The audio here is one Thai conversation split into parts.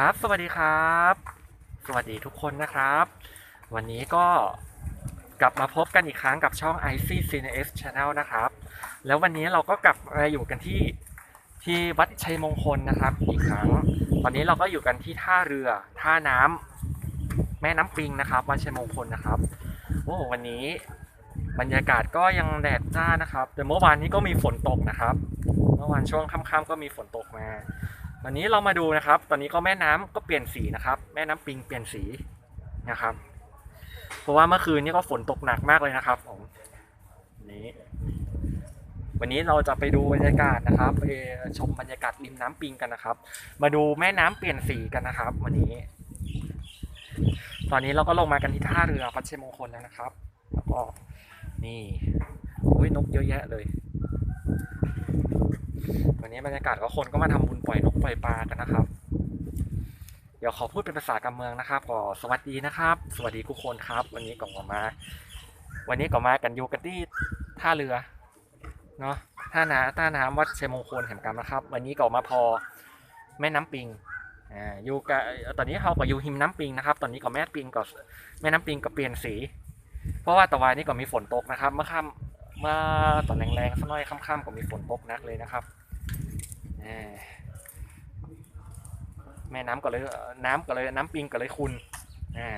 ครับ สวัสดีครับ สวัสดีทุกคนนะครับ วันนี้ก็กลับมาพบกันอีกครั้งกับช่อง IC CNS Channel นะครับ แล้ววันนี้เราก็กลับมาอยู่กันที่ที่วัดชัยมงคลนะครับ อีกครั้ง ตอนนี้เราก็อยู่กันที่ท่าเรือท่าน้ำแม่น้ำปิงนะครับ วัดชัยมงคลนะครับ โอ้วันนี้บรรยากาศก็ยังแดดจ้านะครับ แต่เมื่อวานนี้ก็มีฝนตกนะครับ เมื่อวานช่วงค่ำๆก็มีฝนตกมา วันนี้เรามาดูนะครับ ตอนนี้ก็แม่น้ำก็เปลี่ยนสีนะครับ แม่น้ำปิงเปลี่ยนสีนะครับ เพราะว่าเมื่อคืนนี้ก็ฝนตกหนักมากเลยนะครับผมนี้วันนี้เราจะไปดูบรรยากาศนะครับไปชมบรรยากาศริมน้ำปิงกันนะครับ มาดูแม่น้ำเปลี่ยนสีกันนะครับ วันนี้ ตอนนี้เราก็ลงมากันที่ท่าเรือพัชมงคลแล้วนะครับ แล้วก็นี่อุ้ยนกเยอะแยะเลย วันนี้บรรยากาศก็คนก็มาทำบุญปล่อยนกปล่อยปลากันนะครับ เดี๋ยวขอพูดเป็นภาษากำเมืองนะครับก็สวัสดีนะครับ สวัสดีทุกคนครับ วันนี้ก็มา วันนี้ก็มากันอยู่กันที่ท่าเรือเนาะท่าน้ำท่าน้ำวัดชัยมงคลแห่งกรรมนะครับ วันนี้ก็มาพอแม่น้ำปิงอ่าอยู่กับตอนนี้เขาก็อยู่หิมน้ำปิงนะครับ ตอนนี้ก็แม่ปิงก็แม่น้ำปิงก็เปลี่ยนสี เพราะว่าตะวันนี้ก็มีฝนตกนะครับ เมื่อค่ำ มื่อตอนแรงๆสักหน่อยค่ำๆก็มีฝนตกนักเลยนะครับแม่น้ำก็เลยน้ำก็เลยน้ำปิงก็เลยคุณอ่า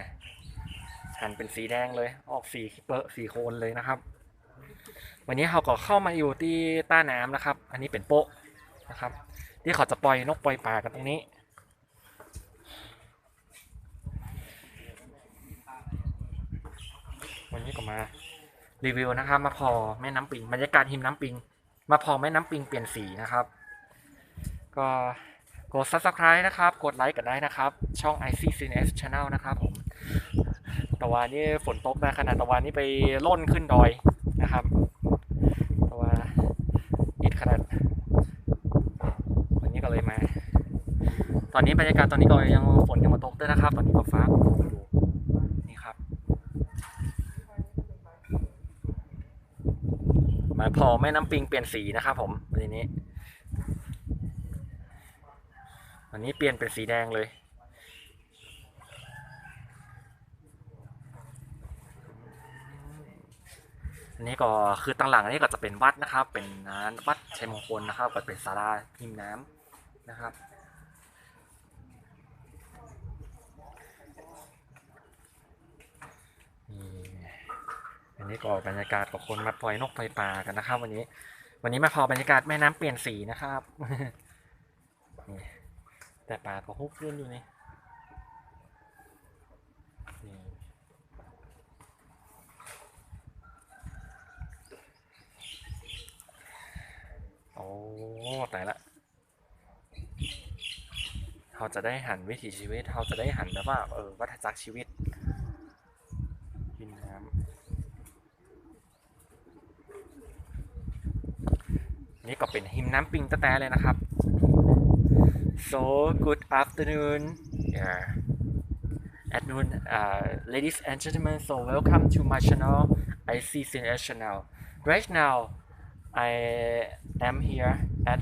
หันเป็นสีแดงเลย ออกสีเปรอะสีโคนเลยนะครับ วันนี้เขาก็เข้ามาอยู่ที่ต้าน้ำนะครับ อันนี้เป็นโป๊ะนะครับ ที่เขาจะปล่อยนกปล่อยปลากันตรงนี้วันนี้ก็มา รีวิวนะครับมาพอแม่น้ำปิงบรรยากาศหิมน้ำปิง มาพอแม่น้ำปิงเปลี่ยนสีนะครับ ก็กด subscribe นะครับ กดไลค์กันได้นะครับ ช่อง IC CNS Channel นะครับผมตะวันนี้ฝนตกนะขนาดตะวันนี้ไปล่นขึ้นดอยนะครับตะวันอิดขนาดวันนี้ก็เลยมา ตอนนี้บรรยากาศตอนนี้ก็ยังฝนยังมาตกด้วยนะครับ ตอนนี้ก็ฟ้าก็ดูนี่ครับ หมาย พอแม่น้ำปิงเปลี่ยนสีนะครับผมวันนี้ วันนี้เปลี่ยนเป็นสีแดงเลยอันนี้ก็คือตั้งหลังนี้ก็จะเป็นวัดนะครับ เป็นน้ำวัดชัยมงคลนะครับ ก็เป็นศาลาพิมพ์น้ำนะครับ นี่ อันนี้ก็บรรยากาศกับคนมาปล่อยนกปล่อยปลากันนะครับ วันนี้ วันนี้มาพอบรรยากาศแม่น้ำเปลี่ยนสีนะครับนี่แต่ปลาก็ฮุบขึ้นอยู่นี่โอ้แต่ละเราจะได้หันวิถีชีวิตเราจะได้หันแบบว่าเออวัฏจักรชีวิต นี่ก็เป็นหิมน้ำปิงตะแต่เลยนะครับ so good afternoon yeah at noon uh, ladies and gentlemen so welcome to my channel IC CNS channel right now I am here at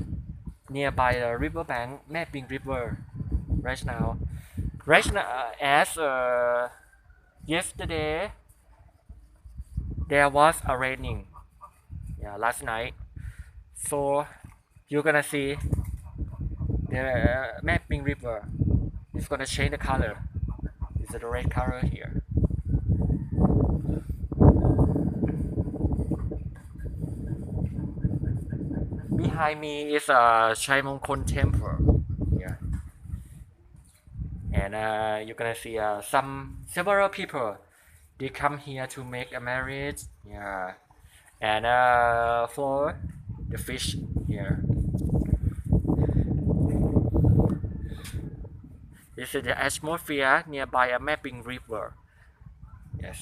nearby the riverbank Mapping River right now right now uh, as uh, yesterday there was a raining yeah last night so you're gonna see the uh, mapping river is gonna change the color. It's the red color here. Behind me is a Chai Mongkon temple here. And uh, you're gonna see uh, some several people they come here to make a marriage yeah. And uh, for the fish here this is the atmosphere nearby a mapping river yes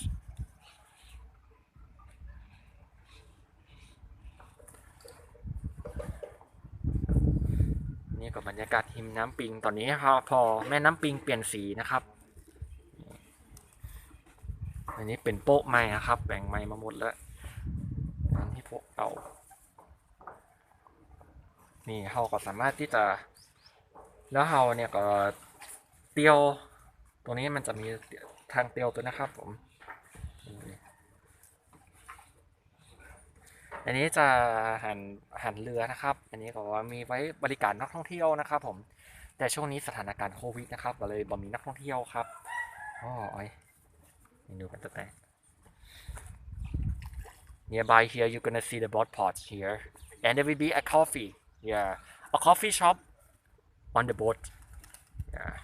นี่ก็บรรยากาศหิมน้ำปิงตอนนี้พอพอแม่น้ำปิงเปลี่ยนสีนะครับ อันนี้เป็นโป๊ะไม้นะครับแบ่งไม้มาหมดแล้วอันที่พวกเอา นี่เราก็สามารถที่จะ แล้วเราเนี่ยก็เตียวตรงนี้มันจะมีทางเตียวตัวนะครับ ผมอันนี้จะหันหันเรือนะครับ อันนี้ก็ว่ามีไว้บริการนักท่องเที่ยวนะครับ ผม แต่ช่วงนี้สถานการณ์โควิดนะครับก็เลยบ่มีนักท่องเที่ยวครับอ๋อไอ้นี่ดูกันตั้งแต่ Nearby here you're gonna see the boat ports here and there will be a coffee yeah. A coffee shop on the boat. Yeah.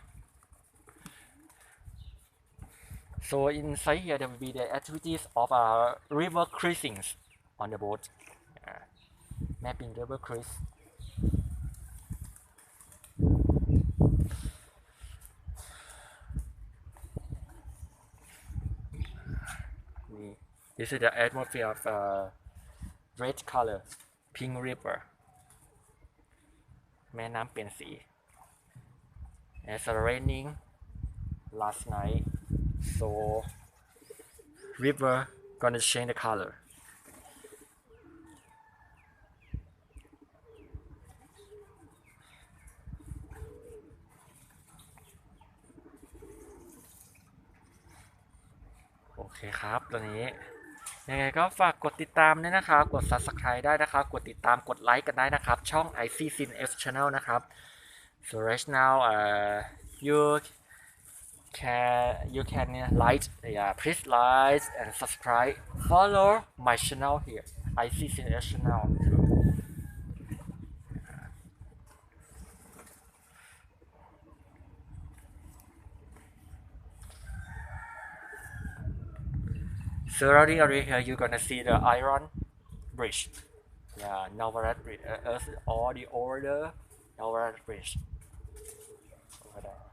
So inside here there will be the activities of uh, river cruisings on the boat. Yeah. mapping river cruise This is the atmosphere of uh, red color pink river แม่น้ำเปลี่ยนสี It's raining last night so river gonna change the color โอเคครับ ตัวนี้ ยังไงก็ฝากกดติดตามด้วยนะครับ กด subscribe ได้นะครับ กดติดตาม กดไลค์กันได้นะครับ ช่อง IC Sin F Channel นะครับ so right now uh, you can you can like yeah please like and subscribe follow my channel here IC Sin F Channel Surrounding area here, you're gonna see the iron bridge. Yeah, Navarat Bridge. Uh, uh, all the order Navarat Bridge. Over there.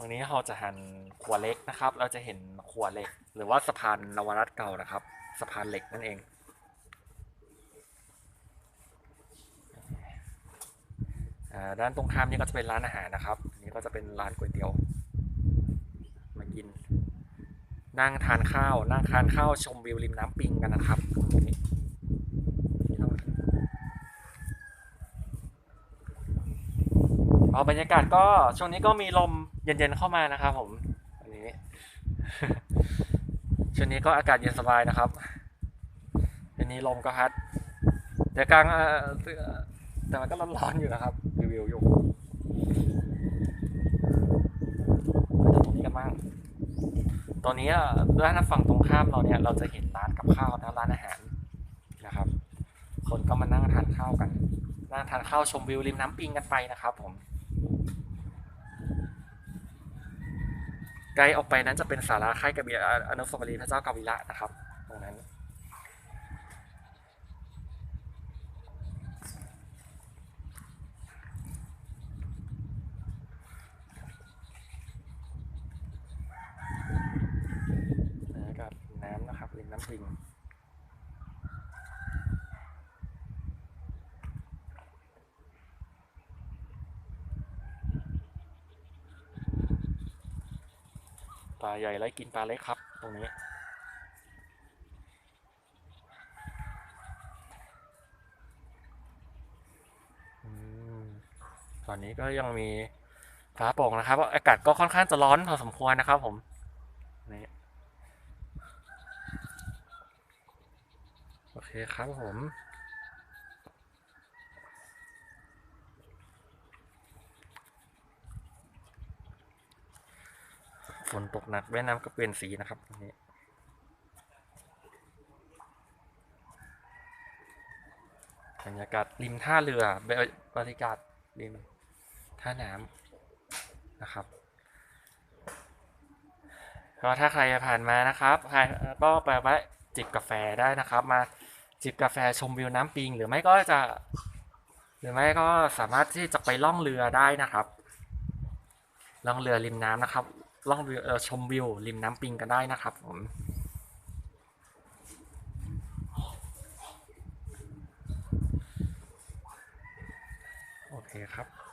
วันนี้เราจะหันขวาเล็กนะครับ เราจะเห็นขวเหล็ก หรือว่าสะพานนวรัตเก่านะครับ สะพานเหล็กนั่นเองอ่าด้านตรงข้ามนี่ก็จะเป็นร้านอาหารนะครับนนี้ก็จะเป็นร้านก๋วยเตี๋ยว มากิน นั่งทานข้าว นั่งทานข้าวชมวิวริมน้ำปิงกันนะครับตรงนี้เอาบรรยากาศก็ช่วงนี้ก็มีลมเย็นๆเข้ามานะครับ ผมอันนี้ช่วงนี้ก็อากาศเย็นสบายนะครับทีนี้ลมก็พัดแต่กลางเออแต่มันก็ร้อนๆอยู่นะครับรีวิวอยู่ไปตรงนี้กันบ้าง ตอนนี้ด้านฝั่งตรงข้ามเราเนี่ยเราจะเห็นร้านกับข้าวนะร้านอาหารนะครับ คนก็มานั่งทานข้าวกันนั่งทานข้าวชมวิวริมน้ำปิงกันไปนะครับ ผมไกลออกไปนั้นจะเป็นศาลาค่ายกระบี่อนุสาวรีย์พระเจ้ากาวิระนะครับ ตรงนั้น บรรยากาศน้ำ นะครับริมน้ำปิงปลาใหญ่ไล่กินปลาเล็กครับ ตรงนี้ตอนนี้ก็ยังมีฟ้าโปร่งนะครับอากาศก็ค่อนข้างจะร้อนพอสมควรนะครับผม นี่ โอเคครับผมฝนตกหนักแม่น้ำก็เปลี่ยนสีนะครับตรงนี้บรรยากาศริมท่าเรือบบรรยากาศริมท่าน้ำนะครับก็ถ้าใครผ่านมานะครับใครก็ไปแวะจิบกาแฟได้นะครับมา จิบกาแฟชมวิวน้ำปิง หรือไม่ก็จะ หรือไม่ก็สามารถที่จะไปล่องเรือได้นะครับล่องเรือริมน้ำนะครับล่องเออชมวิวริมน้ำปิงกันได้นะครับผมโอเคครับ